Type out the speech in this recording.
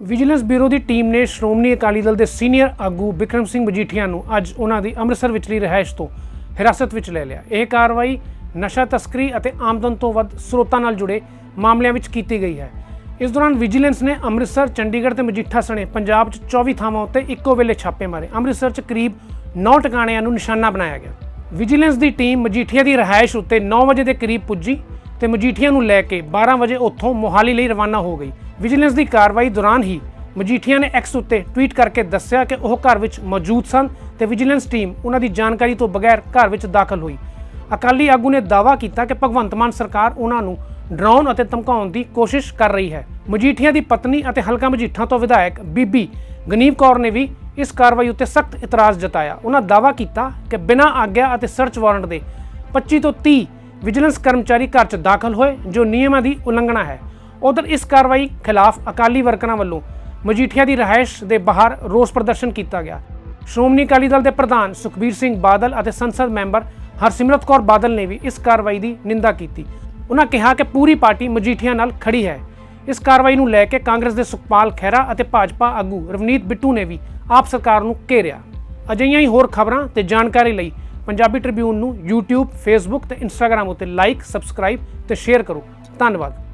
Vigilance bureau ਦੀ team ਨੇ ਸ਼੍ਰੋਮਣੀ ਅਕਾਲੀ ਦਲ ਦੇ senior ਆਗੂ ਬਿਕਰਮ ਸਿੰਘ ਮਜੀਠੀਆ ਨੂੰ ਅੱਜ ਉਹਨਾਂ ਦੀ ਅੰਮ੍ਰਿਤਸਰ ਵਿਚਲੀ ਰਿਹਾਇਸ਼ ਤੋਂ ਹਿਰਾਸਤ ਵਿੱਚ ਲੈ ਲਿਆ। ਇਹ ਕਾਰਵਾਈ ਨਸ਼ਾ ਤਸਕਰੀ ਅਤੇ ਆਮਦਨ ਤੋਂ ਵੱਧ ਸਰੋਤਾਂ ਨਾਲ ਜੁੜੇ ਮਾਮਲਿਆਂ ਵਿੱਚ ਕੀਤੀ ਗਈ ਹੈ। ਇਸ ਦੌਰਾਨ ਵਿਜੀਲੈਂਸ ਨੇ ਅੰਮ੍ਰਿਤਸਰ, ਚੰਡੀਗੜ੍ਹ ਤੇ ਮਜੀਠਾ ਸਣੇ ਪੰਜਾਬ 'ਚ 24 ਥਾਵਾਂ ਉੱਤੇ ਇੱਕੋ ਵੇਲੇ ਛਾਪੇ ਮਾਰੇ। ਅੰਮ੍ਰਿਤਸਰ 'ਚ ਕਰੀਬ 9 ਟਿਕਾਣਿਆਂ ਨੂੰ ਨਿਸ਼ਾਨਾ ਬਣਾਇਆ ਗਿਆ। ਵਿਜੀਲੈਂਸ ਦੀ ਟੀਮ ਮਜੀਠੀਆ ਦੀ ਰਿਹਾਇਸ਼ ਉੱਤੇ 9 ਵਜੇ ਦੇ ਕਰੀਬ ਪੁੱਜੀ। ਤੇ ਮਜੀਠੀਆ ਨੂੰ ਲੈ ਕੇ 12 ਵਜੇ ਉੱਥੋਂ ਮੋਹਾਲੀ ਲਈ ਰਵਾਨਾ ਹੋ ਗਈ। ਵਿਜੀਲੈਂਸ ਦੀ ਕਾਰਵਾਈ ਦੌਰਾਨ ਹੀ ਮਜੀਠੀਆ ਨੇ ਐਕਸ ਉੱਤੇ ਟਵੀਟ ਕਰਕੇ ਦੱਸਿਆ ਕਿ ਉਹ ਘਰ ਵਿੱਚ ਮੌਜੂਦ ਸਨ ਤੇ ਵਿਜੀਲੈਂਸ ਟੀਮ ਉਹਨਾਂ ਦੀ ਜਾਣਕਾਰੀ ਤੋਂ ਬਗੈਰ ਘਰ ਵਿੱਚ ਦਾਖਲ ਹੋਈ। ਅਕਾਲੀ ਆਗੂ ਨੇ ਦਾਅਵਾ ਕੀਤਾ ਕਿ ਭਗਵੰਤ ਮਾਨ ਸਰਕਾਰ ਉਹਨਾਂ ਨੂੰ ਡਰਾਉਣ ਅਤੇ ਧਮਕਾਉਣ ਦੀ ਕੋਸ਼ਿਸ਼ ਕਰ ਰਹੀ ਹੈ। ਮਜੀਠੀਆ ਦੀ ਪਤਨੀ ਅਤੇ ਹਲਕਾ ਮਜੀਠਾ ਤੋਂ ਵਿਧਾਇਕ ਬੀਬੀ ਗਨੀਵ ਕੌਰ ਨੇ ਵੀ ਇਸ ਕਾਰਵਾਈ ਉੱਤੇ ਸਖਤ ਇਤਰਾਜ਼ ਜਤਾਇਆ। ਉਹਨਾਂ ਦਾਅਵਾ ਕੀਤਾ ਕਿ ਬਿਨਾਂ ਆਗਿਆ ਅਤੇ ਸਰਚ ਵਾਰੰਟ ਦੇ 25 ਤੋਂ 30 ਵਿਜੀਲੈਂਸ ਕਰਮਚਾਰੀ ਘਰ 'ਚ ਦਾਖਲ ਹੋਏ, ਜੋ ਨਿਯਮਾਂ ਦੀ ਉਲੰਘਣਾ ਹੈ। ਉਧਰ ਇਸ ਕਾਰਵਾਈ ਖਿਲਾਫ ਅਕਾਲੀ ਵਰਕਰਾਂ ਵੱਲੋਂ ਮਜੀਠੀਆ ਦੀ ਰਿਹਾਇਸ਼ ਦੇ ਬਾਹਰ ਰੋਸ ਪ੍ਰਦਰਸ਼ਨ ਕੀਤਾ ਗਿਆ। ਸ਼੍ਰੋਮਣੀ ਅਕਾਲੀ ਦਲ ਦੇ ਪ੍ਰਧਾਨ ਸੁਖਬੀਰ ਸਿੰਘ ਬਾਦਲ ਅਤੇ ਸੰਸਦ ਮੈਂਬਰ ਹਰਸਿਮਰਤ ਕੌਰ ਬਾਦਲ ਨੇ ਵੀ ਇਸ ਕਾਰਵਾਈ ਦੀ ਨਿੰਦਾ ਕੀਤੀ। ਉਹਨਾਂ ਕਿਹਾ ਕਿ ਪੂਰੀ ਪਾਰਟੀ ਮਜੀਠੀਆ ਨਾਲ ਖੜੀ ਹੈ। ਇਸ ਕਾਰਵਾਈ ਨੂੰ ਲੈ ਕੇ ਕਾਂਗਰਸ ਦੇ ਸੁਖਪਾਲ ਖਹਿਰਾ ਅਤੇ ਭਾਜਪਾ ਆਗੂ ਰਵਨੀਤ ਬਿੱਟੂ ਨੇ ਵੀ ਆਪ ਸਰਕਾਰ ਨੂੰ ਘੇਰਿਆ। ਅਜਿਹੀਆਂ ਹੀ ਹੋਰ ਖਬਰਾਂ ਤੇ ਜਾਣਕਾਰੀ ਲਈ ਪੰਜਾਬੀ ਟ੍ਰਿਬਿਊਨ ਨੂੰ YouTube, Facebook ਤੇ Instagram ਉੱਤੇ ਲਾਈਕ, ਸਬਸਕ੍ਰਾਈਬ ਤੇ ਸ਼ੇਅਰ ਕਰੋ। ਧੰਨਵਾਦ।